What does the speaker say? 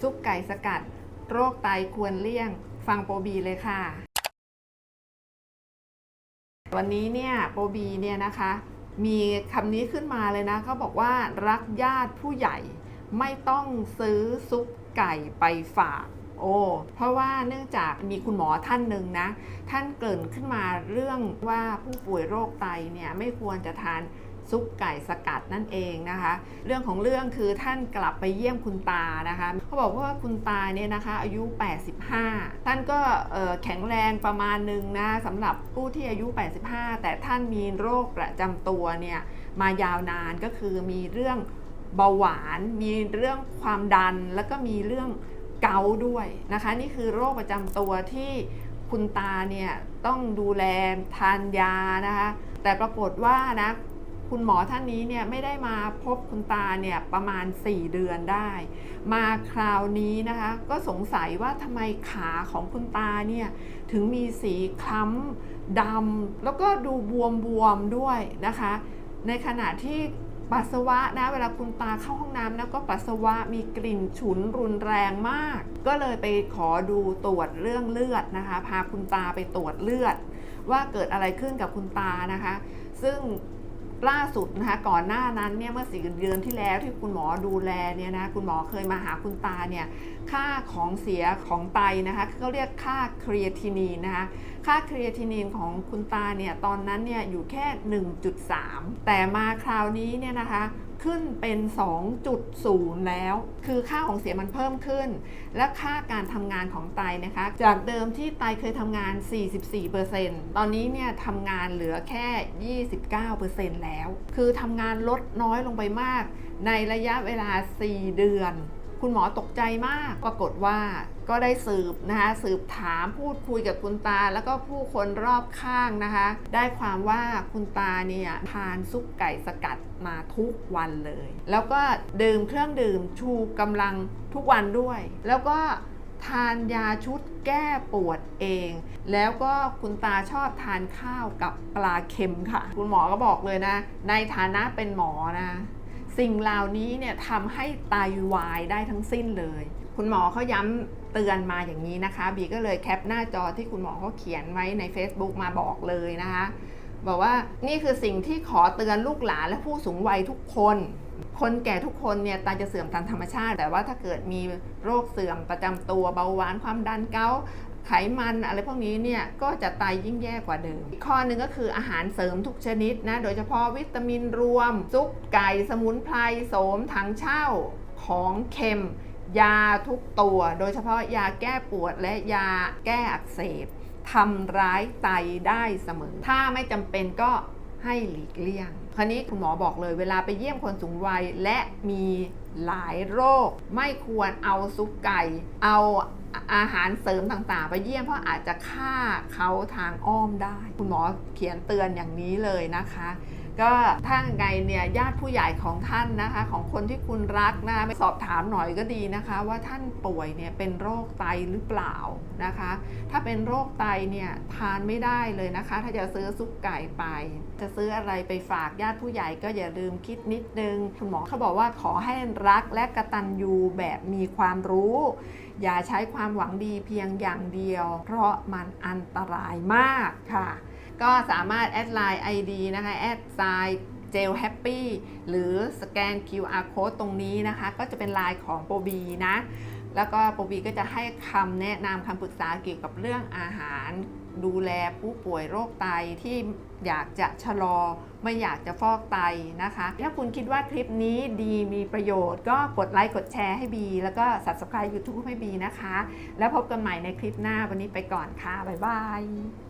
ซุปไก่สกัด โรคไตควรเลี่ยง ฟังโปรบีเลยค่ะ วันนี้เนี่ยโปรบีเนี่ยนะคะ มีคำนี้ขึ้นมาเลยนะเขาบอกว่ารักญาติผู้ใหญ่ไม่ต้องซื้อซุปไก่ไปฝากโอ้เพราะว่าเนื่องจากมีคุณหมอท่านหนึ่งนะ ท่านเกรินขึ้นมาเรื่องว่าผู้ป่วยโรคไตเนี่ยไม่ควรจะทาน ซุปไก่สกัดนั่นเองนะคะ เรื่องของเรื่องคือท่านกลับไปเยี่ยมคุณตานะคะเขาบอกว่าคุณตาเนี่ยนะคะอายุ 85 ท่านก็แข็งแรงประมาณหนึ่งนะสำหรับผู้ที่อายุ 85 แต่ท่านมีโรคประจำตัวเนี่ยมายาวนานก็คือมีเรื่องเบาหวาน มีเรื่องความดันแล้วก็มีเรื่องเกาด้วยนะคะ นี่คือโรคประจำตัวที่คุณตาเนี่ยต้องดูแลทานยานะคะ แต่ปรากฏว่านะ คุณหมอท่านนี้เนี่ยไม่ได้มาพบคุณตาเนี่ยประมาณ 4 เดือนได้ มาคราวนี้นะคะก็สงสัยว่าทำไมขาของคุณตาเนี่ยถึงมีสีคล้ำดำแล้วก็ดูบวมๆด้วยนะคะ ในขณะที่ปัสสาวะนะเวลาคุณตาเข้าห้องน้ำแล้วก็ปัสสาวะมีกลิ่นฉุนรุนแรงมาก ก็เลยไปขอดูตรวจเรื่องเลือดนะคะ พาคุณตาไปตรวจเลือด ว่าเกิดอะไรขึ้นกับคุณตานะคะ ซึ่ง ล่าสุดนะคะก่อนหน้านั้นเนี่ยเมื่อสี่เดือนที่แล้วที่คุณหมอดูแลเนี่ยนะคุณหมอเคยมาหาคุณตาเนี่ยค่าของเสียของไตนะคะเขาเรียกค่าครีเอทินีนะคะค่าครีเอทินีนของคุณตาเนี่ยตอนนั้นเนี่ยอยู่แค่ 1.3 แต่มาคราวนี้เนี่ยนะคะขึ้นเป็น 2.0 แล้ว คือค่าของเสียมันเพิ่มขึ้น และค่าการทำงานของไตนะคะ จากเดิมที่ไตเคยทำงาน 44%ตอนนี้เนี่ยทำงานเหลือแค่ 29%แล้ว คือทำงานลดน้อยลงไปมาก ในระยะเวลา 4 เดือน คุณหมอตกใจมาก ปรากฏว่าก็ได้สืบนะคะสืบถามพูดคุยกับคุณตา แล้วก็ผู้คนรอบข้างนะคะ ได้ความว่าคุณตาเนี่ยทานซุปไก่สกัดมาทุกวันเลย แล้วก็ดื่มเครื่องดื่มชูกำลังทุกวันด้วย แล้วก็ทานยาชุดแก้ปวดเอง แล้วก็คุณตาชอบทานข้าวกับปลาเค็มค่ะ คุณหมอก็บอกเลยนะ ในฐานะเป็นหมอนะ สิ่งเหล่านี้เนี่ยทำให้ไตาวายได้ทั้งสิ้นเลย คุณหมอเขาย้ำเตือนมาอย่างนี้นะคะ บีก็เลยแคปหน้าจอที่คุณหมอเขาเขียนไว้ใน Facebook มาบอกเลยนะคะ บอกว่านี่คือสิ่งที่ขอเตือนลูกหลานและผู้สูงวัยทุกคน คนแก่ทุกคนเนี่ยตาจะเสื่อมตามธรรมชาติ แต่ว่าถ้าเกิดมีโรคเสื่อมประจำตัวเบาหวานความดันเกา ไขมันอะไรพวกนี้เนี่ยก็จะตายยิ่งแย่กว่าเดิม ข้อหนึ่งก็คืออาหารเสริมทุกชนิดนะ โดยเฉพาะวิตามินรวม ซุปไก่สมุนไพรโสมถังเช่าของเค็ม ยาทุกตัว โดยเฉพาะยาแก้ปวดและยาแก้อักเสบทำร้ายไตได้เสมอ ถ้าไม่จำเป็นก็ให้หลีกเลี่ยง คราวนี้คุณหมอบอกเลยเวลาไปเยี่ยมคนสูงวัยและมีหลายโรค ไม่ควรเอาซุปไก่ เอา อาหารเสริมต่างๆ ไปเยี่ยมเพราะอาจจะฆ่าเขาทางอ้อมได้ คุณหมอเขียนเตือนอย่างนี้เลยนะคะ ก็ถ้าไงเนี่ยญาติผู้ใหญ่ของท่านนะคะ ของคนที่คุณรักนะะไปสอบถามหน่อยก็ดีนะคะ ว่าท่านป่วยเนี่ยเป็นโรคไตหรือเปล่านะคะ ถ้าเป็นโรคไตเนี่ยทานไม่ได้เลยนะคะ ถ้าจะซื้อซุปไก่ไป จะซื้ออะไรไปฝากญาติผู้ใหญ่ก็อย่าลืมคิดนิดนึงคุณหมอเขาบอกว่าขอให้รักและกระตันยูแบบมีความรู้ อย่าใช้ความหวังดีเพียงอย่างเดียว เพราะมันอันตรายมากค่ะ ก็สามารถแอดไลน์ ID นะคะแอดไซน์เจลแฮปปี้หรือสแกน QR code ตรงนี้นะคะ ก็จะเป็นไลน์ของโปรบีนะ แล้วก็โปรบีก็จะให้คำแนะนำคำปรึกษาเกี่ยวกับเรื่องอาหาร ดูแลผู้ป่วยโรคไตที่อยากจะชะลอ ไม่อยากจะฟอกไตนะคะ ถ้าคุณคิดว่าคลิปนี้ดีมีประโยชน์ ก็กดไลค์กดแชร์ให้บี แล้วก็ subscribe YouTube ให้บีนะคะ แล้วพบกันใหม่ในคลิปหน้าวันนี้ไปก่อนค่ะ บ๊ายบาย